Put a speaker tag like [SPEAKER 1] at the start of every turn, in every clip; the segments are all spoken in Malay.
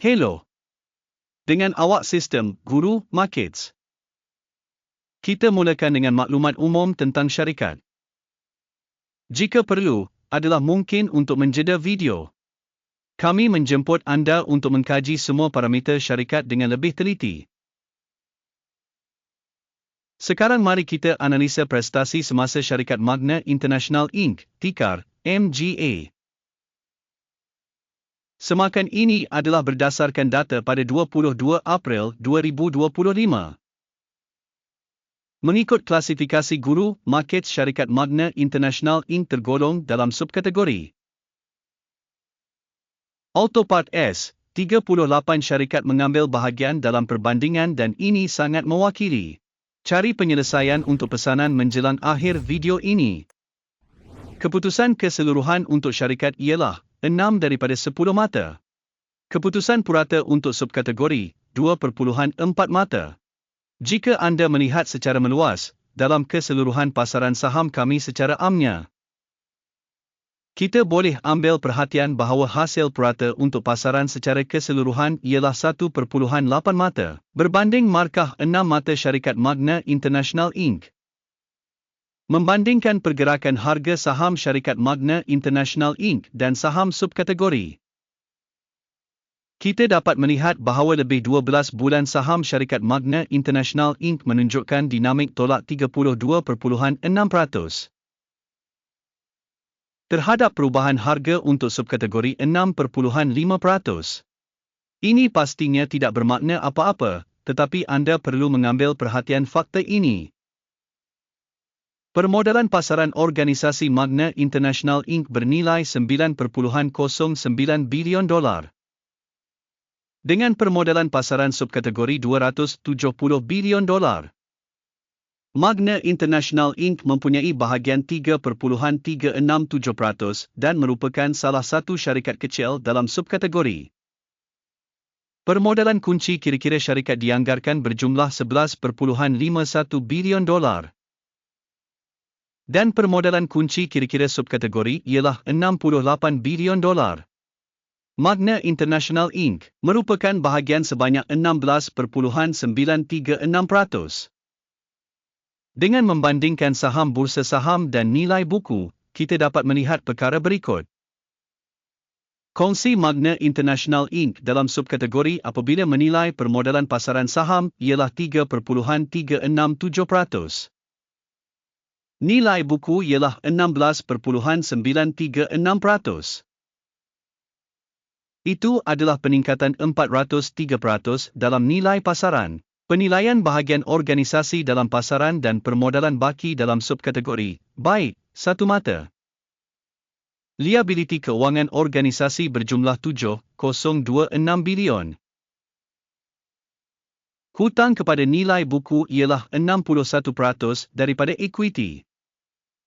[SPEAKER 1] Hello. Dengan awak sistem Guru Markets. Kita mulakan dengan maklumat umum tentang syarikat. Jika perlu, adalah mungkin untuk menjeda video. Kami menjemput anda untuk mengkaji semua parameter syarikat dengan lebih teliti. Sekarang mari kita analisa prestasi semasa syarikat Magna International Inc. Tikar MGA. Semakan ini adalah berdasarkan data pada 22 April 2025. Mengikut klasifikasi guru, market syarikat Magna International Inc. tergolong dalam subkategori. Autopart S, 38 syarikat mengambil bahagian dalam perbandingan dan ini sangat mewakili. Cari penyelesaian untuk pesanan menjelang akhir video ini. Keputusan keseluruhan untuk syarikat ialah 6 daripada 10 mata. Keputusan purata untuk subkategori 2.4 mata. Jika anda melihat secara meluas, dalam keseluruhan pasaran saham kami secara amnya, kita boleh ambil perhatian bahawa hasil purata untuk pasaran secara keseluruhan ialah 1.8 mata, berbanding markah 6 mata syarikat Magna International Inc. Membandingkan pergerakan harga saham syarikat Magna International Inc. dan saham subkategori. Kita dapat melihat bahawa lebih 12 bulan saham syarikat Magna International Inc. menunjukkan dinamik tolak 32.6%. Terhadap perubahan harga untuk subkategori 6.5%. Ini pastinya tidak bermakna apa-apa, tetapi anda perlu mengambil perhatian fakta ini. Permodalan pasaran organisasi Magna International Inc. bernilai 9.09 bilion dolar. Dengan permodalan pasaran subkategori 270 bilion dolar. Magna International Inc. mempunyai bahagian 3.367% dan merupakan salah satu syarikat kecil dalam subkategori. Permodalan kunci kira-kira syarikat dianggarkan berjumlah 11.51 bilion dolar dan permodalan kunci kira-kira subkategori ialah 68 bilion dolar. Magna International Inc. merupakan bahagian sebanyak 16.936%. Dengan membandingkan saham bursa saham dan nilai buku, kita dapat melihat perkara berikut. Kongsi Magna International Inc. dalam subkategori apabila menilai permodalan pasaran saham ialah 3.367%. Nilai buku ialah 16.936%. Itu adalah peningkatan 403% dalam nilai pasaran. Penilaian bahagian organisasi dalam pasaran dan permodalan baki dalam subkategori, baik, satu mata. Liability keuangan organisasi berjumlah 7.026 bilion. Hutang kepada nilai buku ialah 61% daripada equity.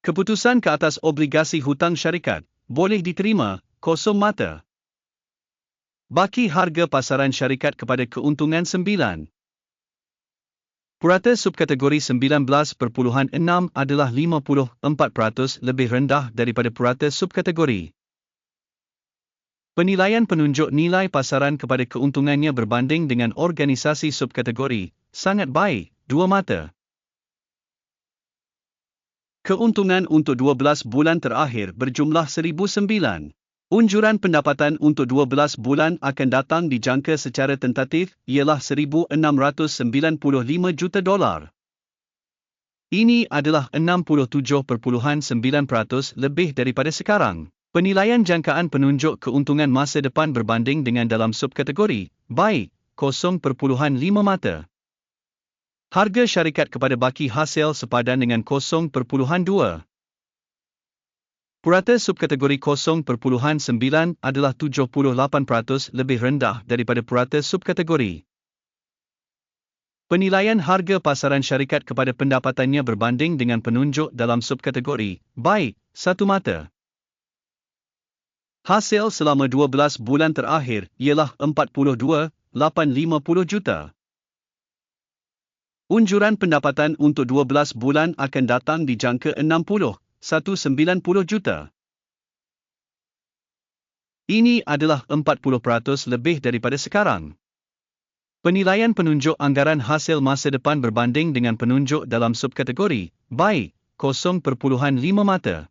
[SPEAKER 1] Keputusan ke atas obligasi hutang syarikat boleh diterima kosong mata. Baki harga pasaran syarikat kepada keuntungan 9. Purata subkategori 19.6 adalah 54% lebih rendah daripada purata subkategori. Penilaian penunjuk nilai pasaran kepada keuntungannya berbanding dengan organisasi subkategori sangat baik, dua mata. Keuntungan untuk 12 bulan terakhir berjumlah 1,009. Unjuran pendapatan untuk 12 bulan akan datang dijangka secara tentatif ialah 1,695 juta dolar. Ini adalah 67.9% lebih daripada sekarang. Penilaian jangkaan penunjuk keuntungan masa depan berbanding dengan dalam subkategori, baik, 0.5 mata. Harga syarikat kepada baki hasil sepadan dengan 0.2. Purata subkategori 0.9 adalah 78% lebih rendah daripada purata subkategori. Penilaian harga pasaran syarikat kepada pendapatannya berbanding dengan penunjuk dalam subkategori, baik, satu mata. Hasil selama 12 bulan terakhir ialah 42,850 juta. Unjuran pendapatan untuk 12 bulan akan datang di jangka 60, 190 juta. Ini adalah 40% lebih daripada sekarang. Penilaian penunjuk anggaran hasil masa depan berbanding dengan penunjuk dalam subkategori, baik, 0.5 mata.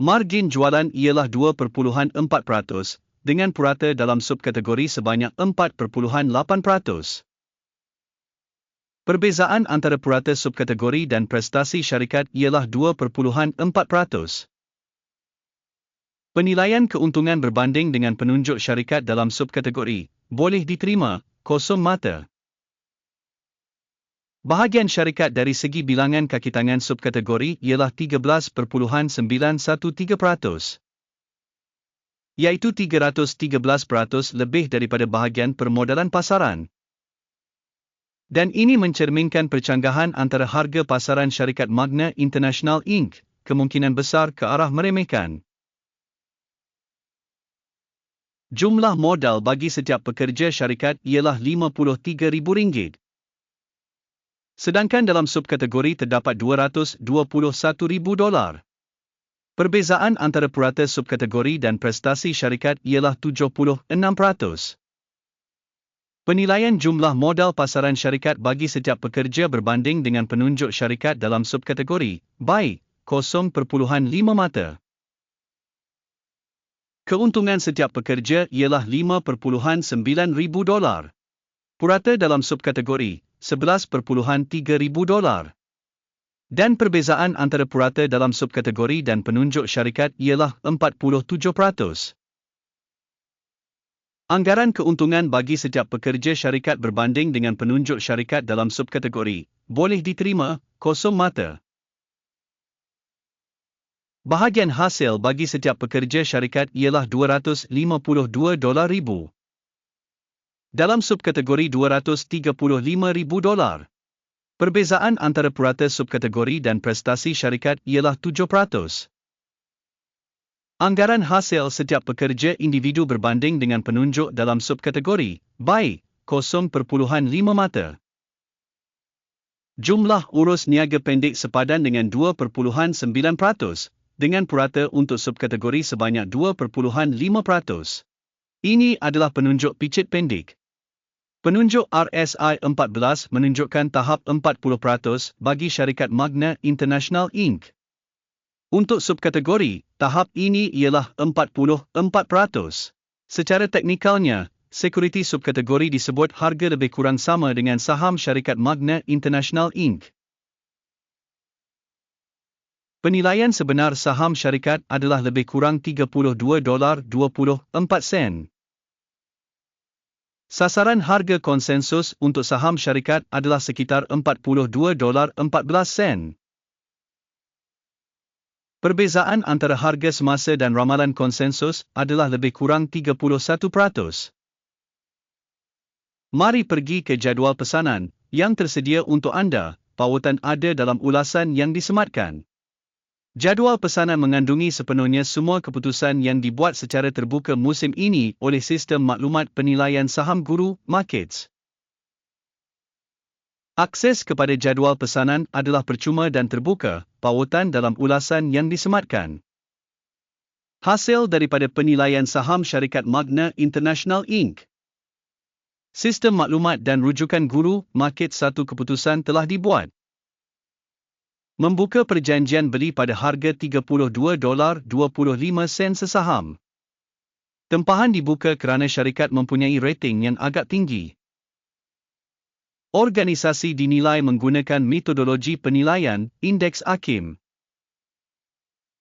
[SPEAKER 1] Margin jualan ialah 2.4%, dengan purata dalam subkategori sebanyak 4.8%. Perbezaan antara purata subkategori dan prestasi syarikat ialah 2.4%. Penilaian keuntungan berbanding dengan penunjuk syarikat dalam subkategori boleh diterima kosong mata. Bahagian syarikat dari segi bilangan kaki tangan subkategori ialah 13.913%, iaitu 313% lebih daripada bahagian permodalan pasaran. Dan ini mencerminkan percanggahan antara harga pasaran syarikat Magna International Inc. kemungkinan besar ke arah meremehkan. Jumlah modal bagi setiap pekerja syarikat ialah RM53,000. Sedangkan dalam subkategori terdapat $221,000. Perbezaan antara purata subkategori dan prestasi syarikat ialah 76%. Penilaian jumlah modal pasaran syarikat bagi setiap pekerja berbanding dengan penunjuk syarikat dalam subkategori, baik, 0.5 mata. Keuntungan setiap pekerja ialah 5.9 ribu dolar. Purata dalam subkategori, 11.3 ribu dolar. Dan perbezaan antara purata dalam subkategori dan penunjuk syarikat ialah 47%. Anggaran keuntungan bagi setiap pekerja syarikat berbanding dengan penunjuk syarikat dalam subkategori boleh diterima kosong mata. Bahagian hasil bagi setiap pekerja syarikat ialah 252 dolar ribu. Dalam subkategori 235 ribu dolar. Perbezaan antara purata subkategori dan prestasi syarikat ialah 7%. Anggaran hasil setiap pekerja individu berbanding dengan penunjuk dalam subkategori, baik, 0.5 mata. Jumlah urus niaga pendek sepadan dengan 2.9%, dengan purata untuk subkategori sebanyak 2.5%. Ini adalah penunjuk picit pendek. Penunjuk RSI 14 menunjukkan tahap 40% bagi syarikat Magna International Inc. Untuk subkategori, tahap ini ialah 44%. Secara teknikalnya, sekuriti subkategori disebut harga lebih kurang sama dengan saham syarikat Magna International Inc. Penilaian sebenar saham syarikat adalah lebih kurang 32 dolar 24 sen. Sasaran harga konsensus untuk saham syarikat adalah sekitar 42 dolar 14 sen. Perbezaan antara harga semasa dan ramalan konsensus adalah lebih kurang 31%. Mari pergi ke jadual pesanan yang tersedia untuk anda. Pautan ada dalam ulasan yang disematkan. Jadual pesanan mengandungi sepenuhnya semua keputusan yang dibuat secara terbuka musim ini oleh sistem maklumat penilaian saham guru markets. Akses kepada jadual pesanan adalah percuma dan terbuka, pautan dalam ulasan yang disematkan. Hasil daripada penilaian saham syarikat Magna International Inc. Sistem maklumat dan rujukan guru market satu keputusan telah dibuat membuka perjanjian beli pada harga 32 dolar 25 sen sesaham. Tempahan dibuka kerana syarikat mempunyai rating yang agak tinggi. Organisasi dinilai menggunakan metodologi penilaian Indeks Akim.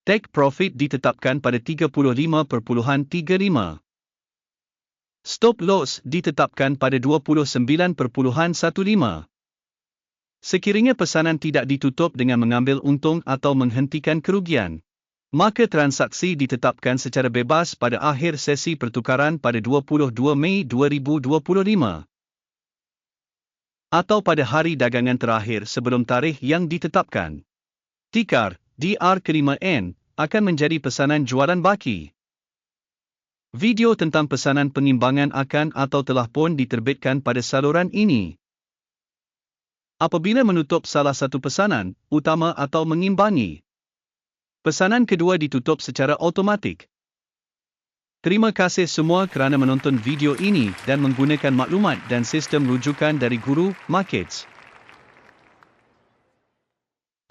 [SPEAKER 1] Take profit ditetapkan pada 35.35. Stop loss ditetapkan pada 29.15. Sekiranya pesanan tidak ditutup dengan mengambil untung atau menghentikan kerugian, maka transaksi ditetapkan secara bebas pada akhir sesi pertukaran pada 22 Mei 2025 atau pada hari dagangan terakhir sebelum tarikh yang ditetapkan. Tikar DR5N akan menjadi pesanan jualan baki. Video tentang pesanan pengimbangan akan atau telah pun diterbitkan pada saluran ini. Apabila menutup salah satu pesanan, utama atau mengimbangi. Pesanan kedua ditutup secara automatik. Terima kasih semua kerana menonton video ini dan menggunakan maklumat dan sistem rujukan dari Guru Markets.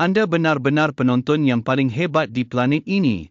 [SPEAKER 1] Anda benar-benar penonton yang paling hebat di planet ini.